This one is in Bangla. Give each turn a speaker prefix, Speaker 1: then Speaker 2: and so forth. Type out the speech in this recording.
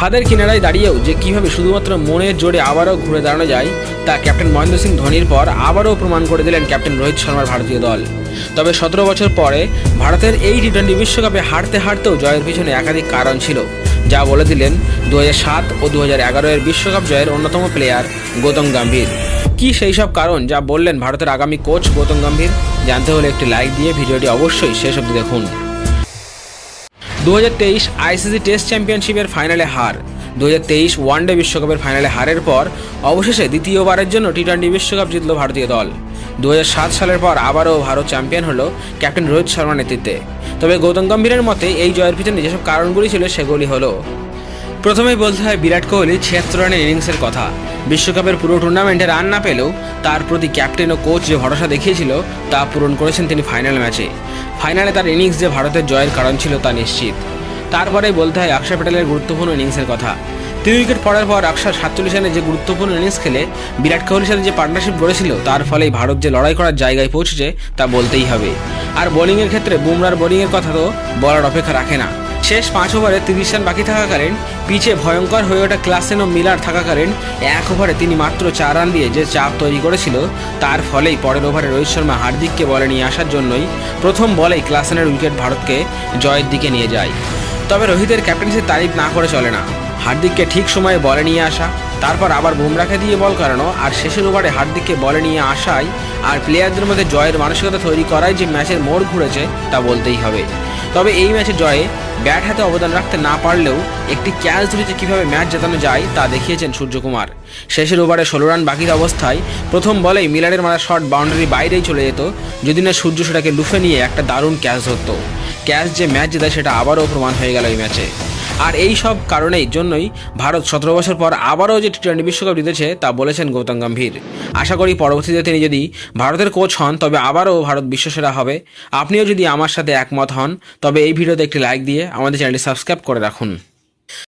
Speaker 1: ফাদের কিনারায় দাঁড়িয়েও যে কীভাবে শুধুমাত্র মনের জোরে আবারও ঘুরে দাঁড়ানো যায়, তা ক্যাপ্টেন মহেন্দ্র সিং ধোনির পর আবারও প্রমাণ করে দিলেন ক্যাপ্টেন রোহিত শর্মার ভারতীয় দল। তবে সতেরো বছর পরে ভারতের এই টি টোয়েন্টি বিশ্বকাপে হারতে হারতেও জয়ের পিছনে একাধিক কারণ ছিল, যা বলে দিলেন দু সাত ও দু এর বিশ্বকাপ জয়ের অন্যতম প্লেয়ার গৌতম গম্ভীর। কি সেই সব কারণ যা বললেন ভারতের আগামী কোচ গৌতম গম্ভীর? জানতে হলে একটি লাইক দিয়ে ভিডিওটি অবশ্যই শেষ অবধি দেখুন। দু হাজার তেইশ আইসিসি টেস্ট চ্যাম্পিয়নশিপের ফাইনালে হার। দু ওয়ানডে বিশ্বকাপের ফাইনালে হারের পর অবশেষে দ্বিতীয়বারের জন্য টি টোয়েন্টি বিশ্বকাপ জিতল ভারতীয় দল। দুহাজার সাত সালের পর আবারও ভারত চ্যাম্পিয়ন হলো ক্যাপ্টেন রোহিত শর্মার নেতৃত্বে। তবে গৌতম গম্ভীরের মতে এই জয়ের পিছনে যেসব কারণগুলি ছিল, সেগুলি হলো প্রথমেই বলতে হয় বিরাট কোহলি ছিয়াত্তর রানের ইনিংসের কথা। বিশ্বকাপের পুরো টুর্নামেন্টে রান না পেলেও তার প্রতি ক্যাপ্টেন ও কোচ যে ভরসা দেখিয়েছিল, তা পূরণ করেছেন তিনি ফাইনাল ম্যাচে। ফাইনালে তার ইনিংস যে ভারতের জয়ের কারণ ছিল তা নিশ্চিত। তারপরেই বলতে হয় অক্ষর প্যাটেলের গুরুত্বপূর্ণ ইনিংসের কথা। তিন উইকেট পড়ার পর অক্ষর সাতচল্লিশ রানে যে গুরুত্বপূর্ণ ইনিংস খেলে, বিরাট কোহলির সাথে যে পার্টনারশিপ গড়েছিল, তার ফলেই ভারত যে লড়াই করার জায়গায় পৌঁছেছে, তা বলতেই হবে। আর বোলিংয়ের ক্ষেত্রে বুমরার বোলিংয়ের কথা তো বলার অপেক্ষা রাখে না। শেষ পাঁচ ওভারে তিরিশ রান বাকি থাকাকালীন পিচে ভয়ঙ্কর হয়ে ওঠা ক্লাসেন ও মিলার থাকাকালীন এক ওভারে তিনি মাত্র চার রান দিয়ে যে চাপ তৈরি করেছিল, তার ফলেই পরের ওভারে রোহিত শর্মা হার্দিককে বলে নিয়ে আসার জন্যই প্রথম বলেই ক্লাসেনের উইকেট ভারতকে জয়ের দিকে নিয়ে যায়। তবে রোহিতের ক্যাপ্টেন্সির তারিফ না করে চলে না। হার্দিককে ঠিক সময়ে বলে নিয়ে আসা, তারপর আবার বুমরাকে দিয়ে বল করানো আর শেষের ওভারে হার্দিককে বলে নিয়ে আসাই আর প্লেয়ারদের মধ্যে জয়ের মানসিকতা তৈরি করাই যে ম্যাচের মোড় ঘুরেছে তা বলতেই হবে। তবে এই ম্যাচে জয়ে ব্যাট হাতে অবদান রাখতে না পারলেও একটি ক্যাচ ধরে যে কীভাবে ম্যাচ জেতানো যায় তা দেখিয়েছেন সূর্যকুমার। শেষের ওভারে ষোলো রান বাকির অবস্থায় প্রথম বলেই মিলারের মারা শট বাউন্ডারি বাইরেই চলে যেত যদি না সূর্য সেটাকে লুফে নিয়ে একটা দারুণ ক্যাচ ধরত। ক্যাচ যে ম্যাচ জেতায় সেটা আবারও প্রমাণ হয়ে গেল এই ম্যাচে। আর এই সব কারণেই জন্যই ভারত সতেরো বছর পর আবারও যে টি টোয়েন্টি বিশ্বকাপ জিতেছে তা বলেছেন গৌতম গম্ভীর। আশা করি পরবর্তীতে তিনি যদি ভারতের কোচ হন, তবে আবারও ভারত বিশ্বসেরা হবে। আপনিও যদি আমার সাথে একমত হন, তবে এই ভিডিওতে একটি লাইক দিয়ে আমাদের চ্যানেলটি সাবস্ক্রাইব করে রাখুন।